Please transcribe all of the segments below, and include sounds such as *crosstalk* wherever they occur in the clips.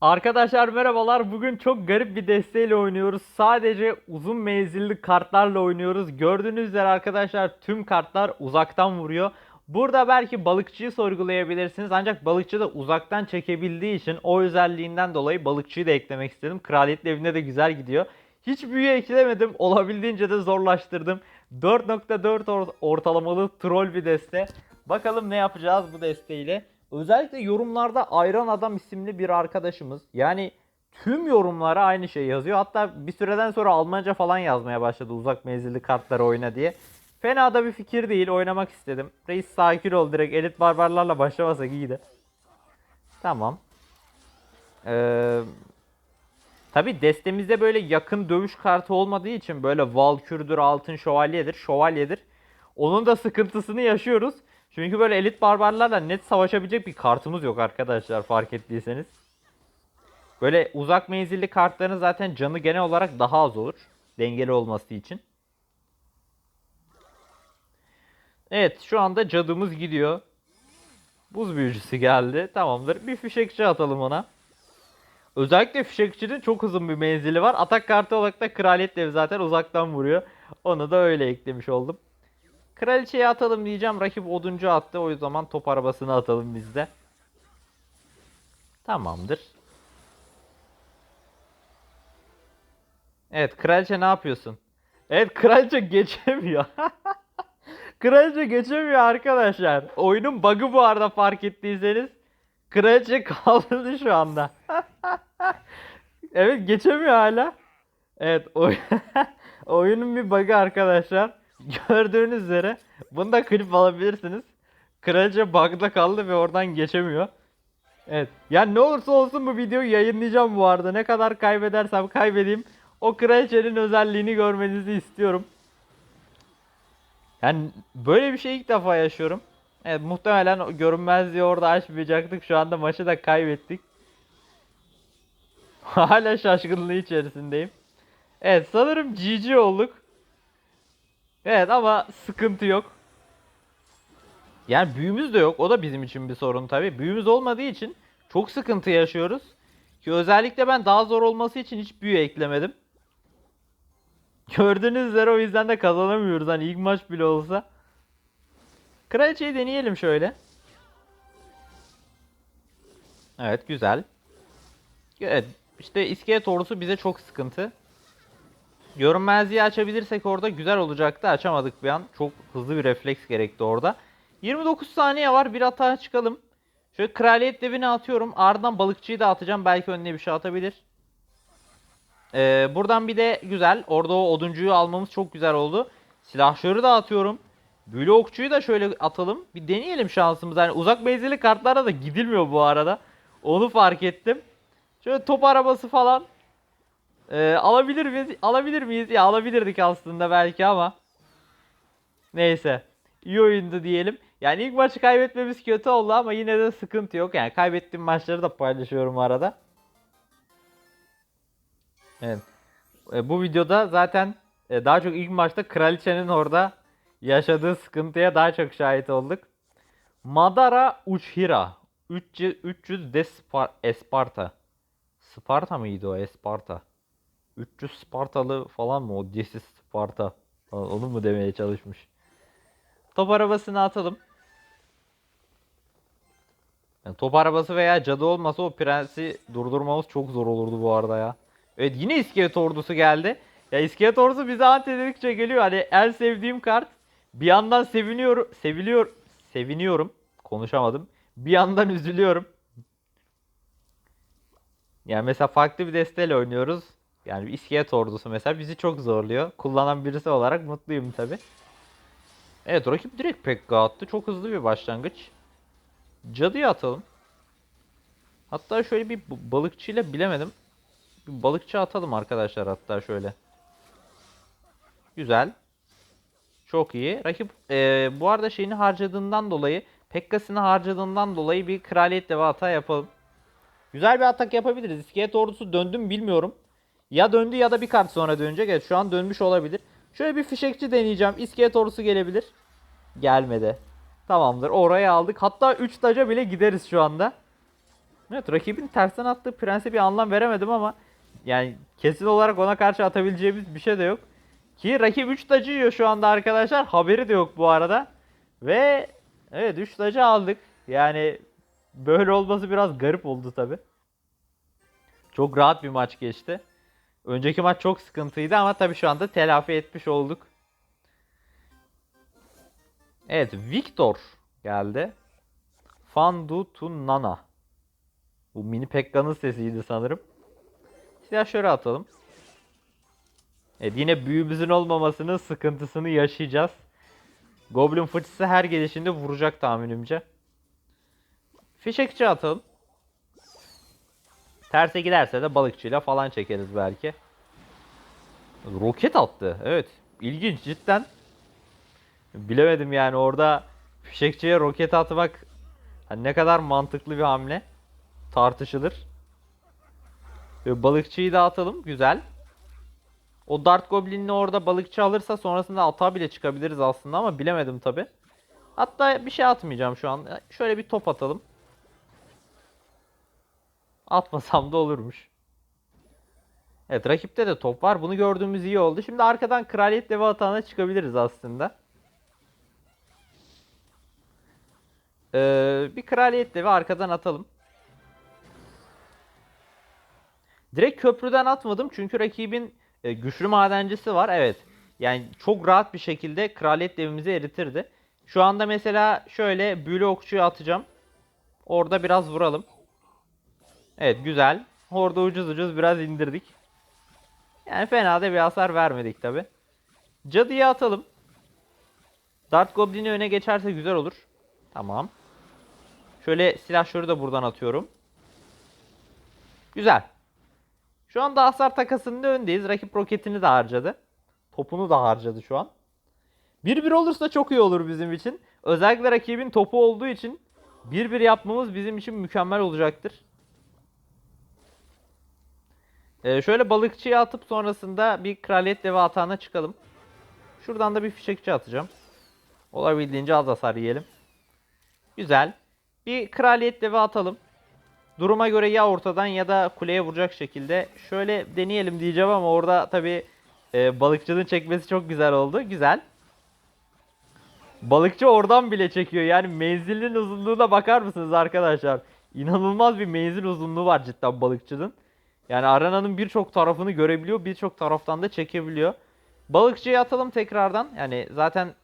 Arkadaşlar merhabalar. Bugün çok garip bir desteğiyle oynuyoruz. Sadece uzun menzilli kartlarla oynuyoruz. Gördüğünüz üzere arkadaşlar tüm kartlar uzaktan vuruyor. Burada belki balıkçıyı sorgulayabilirsiniz. Ancak balıkçı da uzaktan çekebildiği için o özelliğinden dolayı balıkçıyı da eklemek istedim. Kraliyet evinde de güzel gidiyor. Hiç büyü eklemedim. *laughs* Olabildiğince de zorlaştırdım. 4.4 or- ortalamalı troll bir deste. Bakalım ne yapacağız bu desteğiyle. Özellikle yorumlarda Ayran Adam isimli bir arkadaşımız. Yani tüm yorumlara aynı şey yazıyor. Hatta bir süreden sonra Almanca falan yazmaya başladı uzak menzilli kartları oyna diye. Fena da bir fikir değil. Oynamak istedim. Reis sakin ol direkt elit barbarlarla başlamasak iyiydi. Tamam. Ee, Tabi destemizde böyle yakın dövüş kartı olmadığı için böyle Valkür'dür, Altın Şövalye'dir, Şövalye'dir. Onun da sıkıntısını yaşıyoruz. Çünkü böyle elit barbarlarla net savaşabilecek bir kartımız yok arkadaşlar fark ettiyseniz. Böyle uzak menzilli kartların zaten canı genel olarak daha az olur. Dengeli olması için. Evet şu anda cadımız gidiyor. Buz büyücüsü geldi. Tamamdır. Bir fişekçi atalım ona. Özellikle fişekçinin çok uzun bir menzili var. Atak kartı olarak da kraliyet dev zaten uzaktan vuruyor. Onu da öyle eklemiş oldum. Kraliçeyi atalım diyeceğim. Rakip oduncu attı. O zaman top arabasını atalım biz de. Tamamdır. Evet kraliçe ne yapıyorsun? Evet kraliçe geçemiyor. *laughs* kraliçe geçemiyor arkadaşlar. Oyunun bug'ı bu arada fark ettiyseniz. Kraliçe kaldırdı şu anda. *laughs* evet geçemiyor hala. Evet oy *laughs* oyunun bir bug'ı arkadaşlar. *laughs* Gördüğünüz üzere bunu da klip alabilirsiniz. Kraliçe bug'da kaldı ve oradan geçemiyor. Evet. Yani ne olursa olsun bu videoyu yayınlayacağım bu arada. Ne kadar kaybedersem kaybedeyim. O kraliçenin özelliğini görmenizi istiyorum. Yani böyle bir şey ilk defa yaşıyorum. Evet muhtemelen o görünmezliği orada açmayacaktık. Şu anda maçı da kaybettik. *laughs* Hala şaşkınlığı içerisindeyim. Evet sanırım GG olduk. Evet ama sıkıntı yok. Yani büyümüz de yok. O da bizim için bir sorun tabii. Büyümüz olmadığı için çok sıkıntı yaşıyoruz. Ki özellikle ben daha zor olması için hiç büyü eklemedim. *laughs* Gördüğünüz üzere o yüzden de kazanamıyoruz. Hani ilk maç bile olsa. Kraliçeyi deneyelim şöyle. Evet güzel. Evet işte iskelet ordusu bize çok sıkıntı. Görünmezliği açabilirsek orada güzel olacaktı. Açamadık bir an. Çok hızlı bir refleks gerekti orada. 29 saniye var. Bir hata çıkalım. Şöyle kraliyet devini atıyorum. Ardından balıkçıyı da atacağım. Belki önüne bir şey atabilir. Ee, buradan bir de güzel. Orada o oduncuyu almamız çok güzel oldu. Silahşörü de atıyorum. Büyülü okçuyu da şöyle atalım. Bir deneyelim şansımızı. Yani uzak menzilli kartlara da gidilmiyor bu arada. Onu fark ettim. Şöyle top arabası falan. Ee, alabilir miyiz? Alabilir miyiz? Ya alabilirdik aslında belki ama. Neyse. İyi oyundu diyelim. Yani ilk maçı kaybetmemiz kötü oldu ama yine de sıkıntı yok. Yani kaybettiğim maçları da paylaşıyorum arada. Evet. E, bu videoda zaten e, daha çok ilk maçta kraliçenin orada yaşadığı sıkıntıya daha çok şahit olduk. Madara Uchiha 300, 300 de Spar- Esparta. Sparta mıydı o Esparta? 300 Spartalı falan mı o desi Sparta? Falan, Onu mu demeye çalışmış. Top arabasını atalım. Yani top arabası veya cadı olmasa o prensi durdurmamız çok zor olurdu bu arada ya. Evet yine iskelet ordusu geldi. Ya iskelet ordusu bize ant edildikçe geliyor. Hani en sevdiğim kart. Bir yandan seviniyorum, seviliyor, seviniyorum. Konuşamadım. Bir yandan üzülüyorum. Yani mesela farklı bir desteyle oynuyoruz. Yani bir iskelet ordusu mesela bizi çok zorluyor. Kullanan birisi olarak mutluyum tabi. Evet rakip direkt Pekka attı. Çok hızlı bir başlangıç. Cadıya atalım. Hatta şöyle bir balıkçıyla bilemedim. Bir balıkçı atalım arkadaşlar hatta şöyle. Güzel. Çok iyi. Rakip eee, bu arada şeyini harcadığından dolayı Pekka'sını harcadığından dolayı bir kraliyet deve hata yapalım. Güzel bir atak yapabiliriz. İskelet ordusu döndü mü bilmiyorum. Ya döndü ya da bir kart sonra dönecek. Evet şu an dönmüş olabilir. Şöyle bir fişekçi deneyeceğim. İskelet ordusu gelebilir. Gelmedi. Tamamdır. Oraya aldık. Hatta 3 taca bile gideriz şu anda. Evet rakibin tersten attığı prense bir anlam veremedim ama yani kesin olarak ona karşı atabileceğimiz bir şey de yok. Ki rakip 3 tacı yiyor şu anda arkadaşlar. Haberi de yok bu arada. Ve evet 3 tacı aldık. Yani böyle olması biraz garip oldu tabi. Çok rahat bir maç geçti. Önceki maç çok sıkıntıydı ama tabi şu anda telafi etmiş olduk. Evet Victor geldi. Fandu to Nana. Bu mini Pekka'nın sesiydi sanırım. Silahşörü atalım. Evet yine büyümüzün olmamasının sıkıntısını yaşayacağız. Goblin fıçısı her gelişinde vuracak tahminimce. Fişekçi atalım. Terse giderse de balıkçıyla falan çekeriz belki. Roket attı. Evet. İlginç cidden. Bilemedim yani orada fişekçiye roket atmak hani ne kadar mantıklı bir hamle tartışılır. Balıkçıyı da atalım. Güzel. O Dart Goblin'ini orada balıkçı alırsa sonrasında ata bile çıkabiliriz aslında ama bilemedim tabi. Hatta bir şey atmayacağım şu an. Şöyle bir top atalım. Atmasam da olurmuş. Evet rakipte de top var. Bunu gördüğümüz iyi oldu. Şimdi arkadan kraliyet devi atağına çıkabiliriz aslında. Ee, bir kraliyet devi arkadan atalım. Direkt köprüden atmadım çünkü rakibin e, güçlü madencisi var. Evet. Yani çok rahat bir şekilde kraliyet devimizi eritirdi. Şu anda mesela şöyle büyülü okçuyu atacağım. Orada biraz vuralım. Evet güzel. Orada ucuz ucuz biraz indirdik. Yani fena da bir hasar vermedik tabi. Cadıyı atalım. Dart Goblin'i öne geçerse güzel olur. Tamam. Şöyle silahşörü de buradan atıyorum. Güzel. Şu anda hasar takasında öndeyiz. Rakip roketini de harcadı. Topunu da harcadı şu an. 1-1 olursa çok iyi olur bizim için. Özellikle rakibin topu olduğu için 1-1 yapmamız bizim için mükemmel olacaktır. Ee, şöyle balıkçıya atıp sonrasında bir kraliyet devi atağına çıkalım. Şuradan da bir fişekçi atacağım. Olabildiğince az hasar yiyelim. Güzel. Bir kraliyet devi atalım. Duruma göre ya ortadan ya da kuleye vuracak şekilde. Şöyle deneyelim diyeceğim ama orada tabi e, balıkçının çekmesi çok güzel oldu. Güzel. Balıkçı oradan bile çekiyor. Yani menzilin uzunluğuna bakar mısınız arkadaşlar? İnanılmaz bir menzil uzunluğu var cidden balıkçının. Yani arenanın birçok tarafını görebiliyor. Birçok taraftan da çekebiliyor. Balıkçıya atalım tekrardan. Yani zaten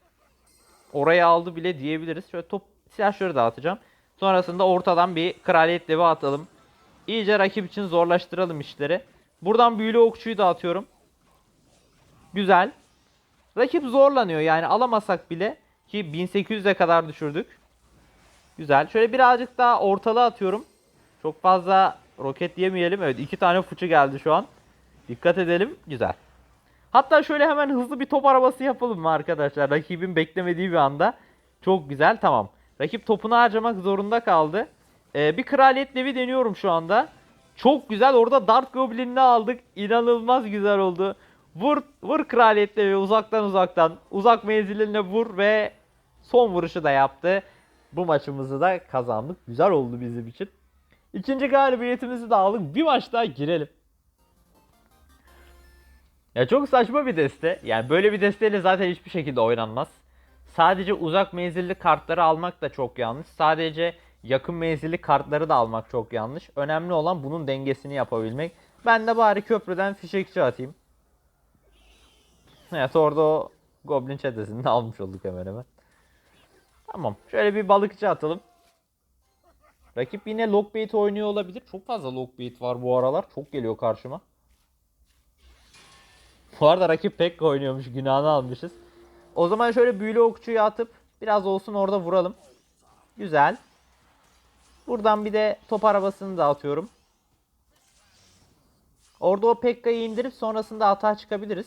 oraya aldı bile diyebiliriz. Şöyle top silahşörü dağıtacağım. Sonrasında ortadan bir kraliyet devi atalım. İyice rakip için zorlaştıralım işleri. Buradan büyülü okçuyu da atıyorum. Güzel. Rakip zorlanıyor yani alamasak bile ki 1800'e kadar düşürdük. Güzel. Şöyle birazcık daha ortalığa atıyorum. Çok fazla roket yemeyelim. Evet iki tane fıçı geldi şu an. Dikkat edelim. Güzel. Hatta şöyle hemen hızlı bir top arabası yapalım mı arkadaşlar? Rakibin beklemediği bir anda. Çok güzel. Tamam. Rakip topunu harcamak zorunda kaldı. Ee, bir kraliyet devi deniyorum şu anda. Çok güzel. Orada Dart Goblin'ini aldık. İnanılmaz güzel oldu. Vur, vur kraliyet devi uzaktan uzaktan. Uzak menziline vur ve son vuruşu da yaptı. Bu maçımızı da kazandık. Güzel oldu bizim için. İkinci galibiyetimizi de aldık. Bir maç daha girelim. Ya çok saçma bir deste. Yani böyle bir desteyle zaten hiçbir şekilde oynanmaz. Sadece uzak menzilli kartları almak da çok yanlış. Sadece yakın menzilli kartları da almak çok yanlış. Önemli olan bunun dengesini yapabilmek. Ben de bari köprüden fişekçi atayım. Evet orada o Goblin çetesini almış olduk hemen hemen. Tamam. Şöyle bir balıkçı atalım. Rakip yine lockbait oynuyor olabilir. Çok fazla lockbait var bu aralar. Çok geliyor karşıma. Bu arada rakip pek oynuyormuş. Günahını almışız. O zaman şöyle büyülü okçuyu atıp biraz olsun orada vuralım. Güzel. Buradan bir de top arabasını da atıyorum. Orada o Pekka'yı indirip sonrasında atağa çıkabiliriz.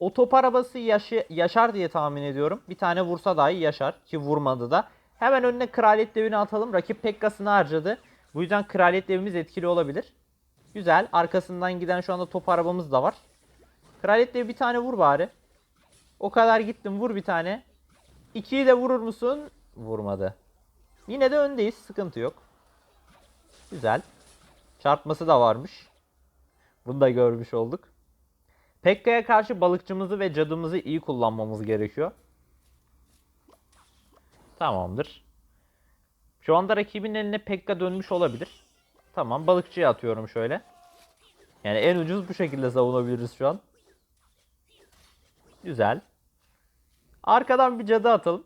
O top arabası yaşı, yaşar diye tahmin ediyorum. Bir tane vursa dahi yaşar ki vurmadı da. Hemen önüne kraliyet devini atalım. Rakip Pekka'sını harcadı. Bu yüzden kraliyet devimiz etkili olabilir. Güzel. Arkasından giden şu anda top arabamız da var. Kraliyet devi bir tane vur bari. O kadar gittim vur bir tane. İkiyi de vurur musun? Vurmadı. Yine de öndeyiz. Sıkıntı yok. Güzel. Çarpması da varmış. Bunu da görmüş olduk. Pekka'ya karşı balıkçımızı ve cadımızı iyi kullanmamız gerekiyor. Tamamdır. Şu anda rakibin eline Pekka dönmüş olabilir. Tamam balıkçıya atıyorum şöyle. Yani en ucuz bu şekilde savunabiliriz şu an. Güzel. Arkadan bir cadı atalım.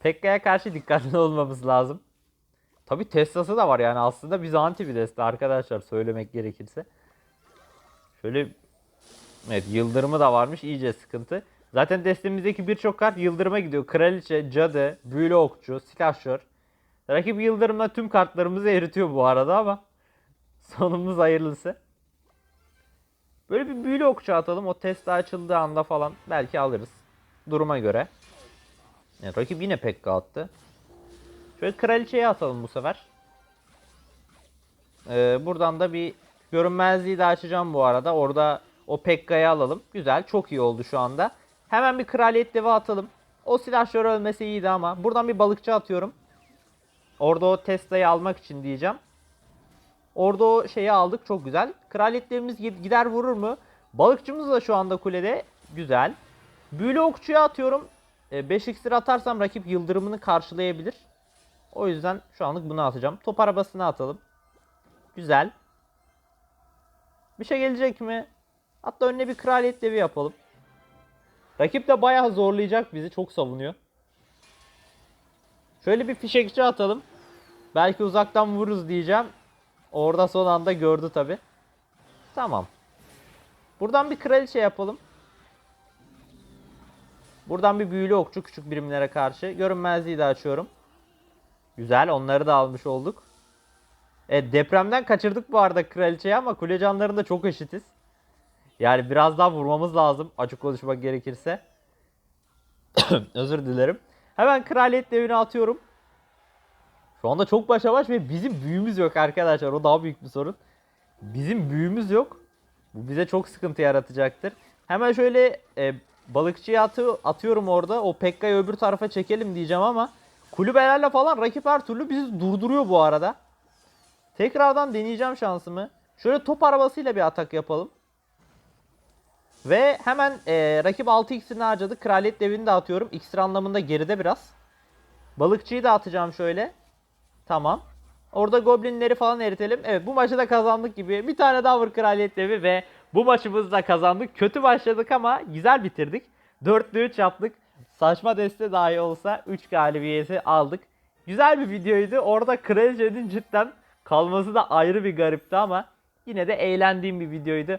Pekka'ya karşı dikkatli *laughs* olmamız lazım. Tabi Tesla'sı da var yani aslında biz anti bir deste arkadaşlar söylemek gerekirse. Şöyle evet yıldırımı da varmış iyice sıkıntı. Zaten destemizdeki birçok kart yıldırıma gidiyor. Kraliçe, cadı, büyülü okçu, silahşör. Rakip yıldırımla tüm kartlarımızı eritiyor bu arada ama *laughs* sonumuz hayırlısı. Böyle bir büyülü okçu atalım. O test açıldığı anda falan belki alırız. Duruma göre. Yani rakip yine Pekka attı. Şöyle kraliçeyi atalım bu sefer. Ee, buradan da bir görünmezliği de açacağım bu arada. Orada o Pekka'yı alalım. Güzel. Çok iyi oldu şu anda. Hemen bir kraliyet devi atalım. O silahşör ölmesi iyiydi ama. Buradan bir balıkçı atıyorum. Orada o Tesla'yı almak için diyeceğim. Orada o şeyi aldık. Çok güzel. Kraliyetlerimiz gid- gider vurur mu? Balıkçımız da şu anda kulede. Güzel. Büyülü okçuya atıyorum. 5 iksir atarsam rakip yıldırımını karşılayabilir. O yüzden şu anlık bunu atacağım. Top arabasını atalım. Güzel. Bir şey gelecek mi? Hatta önüne bir kraliyet devi yapalım. Rakip de bayağı zorlayacak bizi. Çok savunuyor. Şöyle bir fişekçi atalım. Belki uzaktan vururuz diyeceğim. Orada son anda gördü tabi. Tamam. Buradan bir kraliçe yapalım. Buradan bir büyülü okçu küçük birimlere karşı. Görünmezliği de açıyorum. Güzel onları da almış olduk. Evet depremden kaçırdık bu arada kraliçeyi ama kule canlarında çok eşitiz. Yani biraz daha vurmamız lazım açık konuşmak gerekirse. *coughs* Özür dilerim. Hemen kraliyet devini atıyorum. Şu anda çok başa baş ve bizim büyümüz yok arkadaşlar. O daha büyük bir sorun. Bizim büyümüz yok. Bu bize çok sıkıntı yaratacaktır. Hemen şöyle e, balıkçıya atı, atıyorum orada. O Pekka'yı öbür tarafa çekelim diyeceğim ama kulübelerle falan rakip her türlü bizi durduruyor bu arada. Tekrardan deneyeceğim şansımı. Şöyle top arabasıyla bir atak yapalım. Ve hemen e, rakip 6 iksirini harcadı. Kraliyet devini de atıyorum. İksir anlamında geride biraz. Balıkçıyı da atacağım şöyle. Tamam. Orada goblinleri falan eritelim. Evet bu maçı da kazandık gibi. Bir tane daha vur kraliyet devi ve bu maçımızı da kazandık. Kötü başladık ama güzel bitirdik. 4'lü 3 yaptık. Saçma deste dahi olsa 3 galibiyeti aldık. Güzel bir videoydu. Orada kraliçenin cidden kalması da ayrı bir garipti ama yine de eğlendiğim bir videoydu.